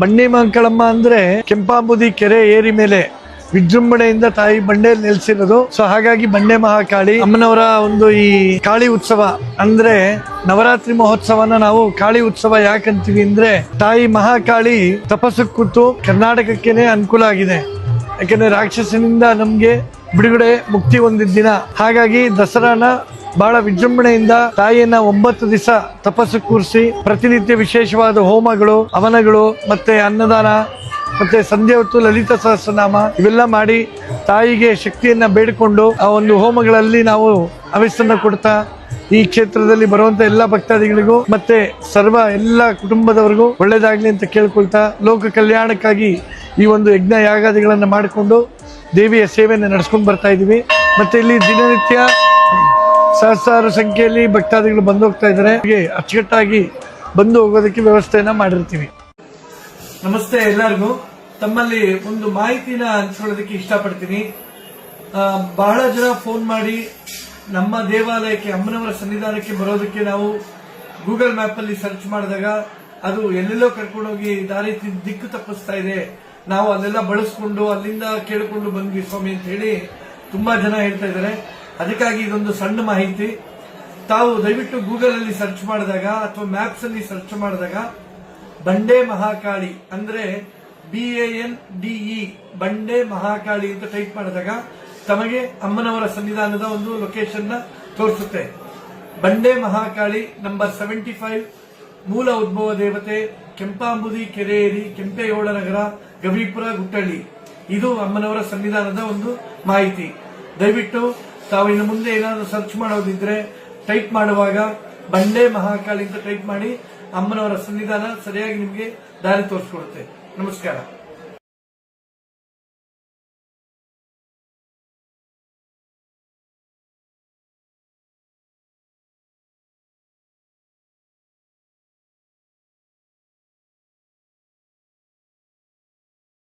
ಬಂಡಿ ಮಂಕಳಮ್ಮ ಅಂದ್ರೆ ಕೆಂಪಾಂಬುದಿ ಕೆರೆ ಏರಿ ಮೇಲೆ ವಿಜೃಂಭಣೆಯಿಂದ ತಾಯಿ ಬಂಡೆಯಲ್ಲಿ ನೆಲೆಸಿರೋದು. ಸೊ ಹಾಗಾಗಿ ಬಂಡೆ ಮಹಾಕಾಳಿ, ಅಮ್ಮನವರ ಒಂದು ಈ ಕಾಳಿ ಉತ್ಸವ ಅಂದ್ರೆ ನವರಾತ್ರಿ ಮಹೋತ್ಸವನ ನಾವು ಕಾಳಿ ಉತ್ಸವ ಯಾಕಂತೀವಿ ಅಂದ್ರೆ ತಾಯಿ ಮಹಾಕಾಳಿ ತಪಸ್ಸು ಕೂತು ಕರ್ನಾಟಕಕ್ಕೆನೆ ಅನುಕೂಲ ಆಗಿದೆ. ಯಾಕಂದ್ರೆ ರಾಕ್ಷಸನಿಂದ ನಮ್ಗೆ ಬಿಡುಗಡೆ ಮುಕ್ತಿ ಹೊಂದಿದ್ದ ದಿನ. ಹಾಗಾಗಿ ದಸರಾನ ಬಹಳ ವಿಜೃಂಭಣೆಯಿಂದ ತಾಯಿಯನ್ನ ಒಂಬತ್ತು ದಿವಸ ತಪಸ್ಸು ಕೂರಿಸಿ ಪ್ರತಿನಿತ್ಯ ವಿಶೇಷವಾದ ಹೋಮಗಳು, ಹವನಗಳು ಮತ್ತೆ ಅನ್ನದಾನ ಮತ್ತೆ ಸಂಜೆ ಹೊತ್ತು ಲಲಿತ ಸಹಸ್ರನಾಮ ಇವೆಲ್ಲ ಮಾಡಿ ತಾಯಿಗೆ ಶಕ್ತಿಯನ್ನ ಬೇಡಿಕೊಂಡು ಆ ಒಂದು ಹೋಮಗಳಲ್ಲಿ ನಾವು ಅವಿಸನ್ನ ಕೊಡ್ತಾ ಈ ಕ್ಷೇತ್ರದಲ್ಲಿ ಬರುವಂತ ಎಲ್ಲ ಭಕ್ತಾದಿಗಳಿಗೂ ಮತ್ತೆ ಸರ್ವ ಎಲ್ಲ ಕುಟುಂಬದವರಿಗೂ ಒಳ್ಳೇದಾಗ್ಲಿ ಅಂತ ಕೇಳ್ಕೊಳ್ತಾ ಲೋಕ ಕಲ್ಯಾಣಕ್ಕಾಗಿ ಈ ಒಂದು ಯಜ್ಞ ಯಾಗಾದಿಗಳನ್ನು ಮಾಡಿಕೊಂಡು ದೇವಿಯ ಸೇವೆಯನ್ನು ನಡೆಸ್ಕೊಂಡು ಬರ್ತಾ ಇದೀವಿ. ಮತ್ತೆ ಇಲ್ಲಿ ದಿನನಿತ್ಯ ಸಹಸ್ರಾರು ಸಂಖ್ಯೆಯಲ್ಲಿ ಭಕ್ತಾದಿಗಳು ಬಂದು ಹೋಗ್ತಾ ಇದ್ದಾರೆ. ಅಚ್ಚುಕಟ್ಟಾಗಿ ಬಂದು ಹೋಗೋದಕ್ಕೆ ವ್ಯವಸ್ಥೆಯನ್ನ ಮಾಡಿರ್ತೀವಿ. ನಮಸ್ತೆ ಎಲ್ಲರಿಗೂ. ತಮ್ಮಲ್ಲಿ ಒಂದು ಮಾಹಿತಿನ ಹಂಚ್ಕೊಳ್ಳೋದಕ್ಕೆ ಇಷ್ಟಪಡ್ತೀನಿ. ಬಹಳ ಜನ ಫೋನ್ ಮಾಡಿ ನಮ್ಮ ದೇವಾಲಯಕ್ಕೆ, ಅಮ್ಮನವರ ಸನ್ನಿಧಾನಕ್ಕೆ ಬರೋದಕ್ಕೆ ನಾವು ಗೂಗಲ್ ಮ್ಯಾಪ್ ಅಲ್ಲಿ ಸರ್ಚ್ ಮಾಡಿದಾಗ ಅದು ಎಲ್ಲೆಲ್ಲೋ ಕರ್ಕೊಂಡೋಗಿ ದಾರಿ ದಿಕ್ಕು ತಪ್ಪಿಸ್ತಾ ಇದೆ. ನಾವು ಅಲ್ಲೆಲ್ಲ ಬಳಸ್ಕೊಂಡು ಅಲ್ಲಿಂದ ಕೇಳಿಕೊಂಡು ಬಂದ್ವಿ ಸ್ವಾಮಿ ಅಂತ ಹೇಳಿ ತುಂಬಾ ಜನ ಹೇಳ್ತಾ ಇದ್ದಾರೆ. ಅದಕ್ಕಾಗಿ ಇದೊಂದು ಸಣ್ಣ ಮಾಹಿತಿ. ತಾವು ದಯವಿಟ್ಟು ಗೂಗಲ್ ಅಲ್ಲಿ ಸರ್ಚ್ ಮಾಡಿದಾಗ ಅಥವಾ ಮ್ಯಾಪ್ಸ್ ಅಲ್ಲಿ ಸರ್ಚ್ ಮಾಡಿದಾಗ ಬಂಡೆ ಮಹಾಕಾಳಿ ಅಂದ್ರೆ ಬಿ ಎ ಎನ್ ಡಿಇ ಬಂಡೆ ಮಹಾಕಾಳಿ ಅಂತ ಟೈಪ್ ಮಾಡಿದಾಗ ತಮಗೆ ಅಮ್ಮನವರ ಸನ್ನಿಧಾನದ ಒಂದು ಲೊಕೇಶನ್ನ ತೋರಿಸುತ್ತೆ. ಬಂಡೆ ಮಹಾಕಾಳಿ ನಂಬರ್ ಸೆವೆಂಟಿ ಫೈವ್ ಮೂಲ ಉದ್ಭವ ದೇವತೆ, ಕೆಂಪಾಂಬುದಿ, ಕೆರೆಯೇರಿ, ಕೆಂಪೇಗೌಡ ನಗರ, ಗವಿಪುರ, ಗುಟ್ಟಳ್ಳಿ. ಇದು ಅಮ್ಮನವರ ಸನ್ನಿಧಾನದ ಒಂದು ಮಾಹಿತಿ. ದಯವಿಟ್ಟು ತಾವು ಇನ್ನು ಮುಂದೆ ಏನಾದರೂ ಸರ್ಚ್ ಮಾಡೋದಿದ್ರೆ ಟೈಪ್ ಮಾಡುವಾಗ ಬಂಡೆ ಮಹಾಕಾಳಿ ಅಂತ ಟೈಪ್ ಮಾಡಿ ಅಮ್ಮನವರ ಸನ್ನಿಧಾನ ಸರಿಯಾಗಿ ನಿಮಗೆ ದಾರಿ ತೋರಿಸ್ಕೊಡುತ್ತೆ. ನಮಸ್ಕಾರ.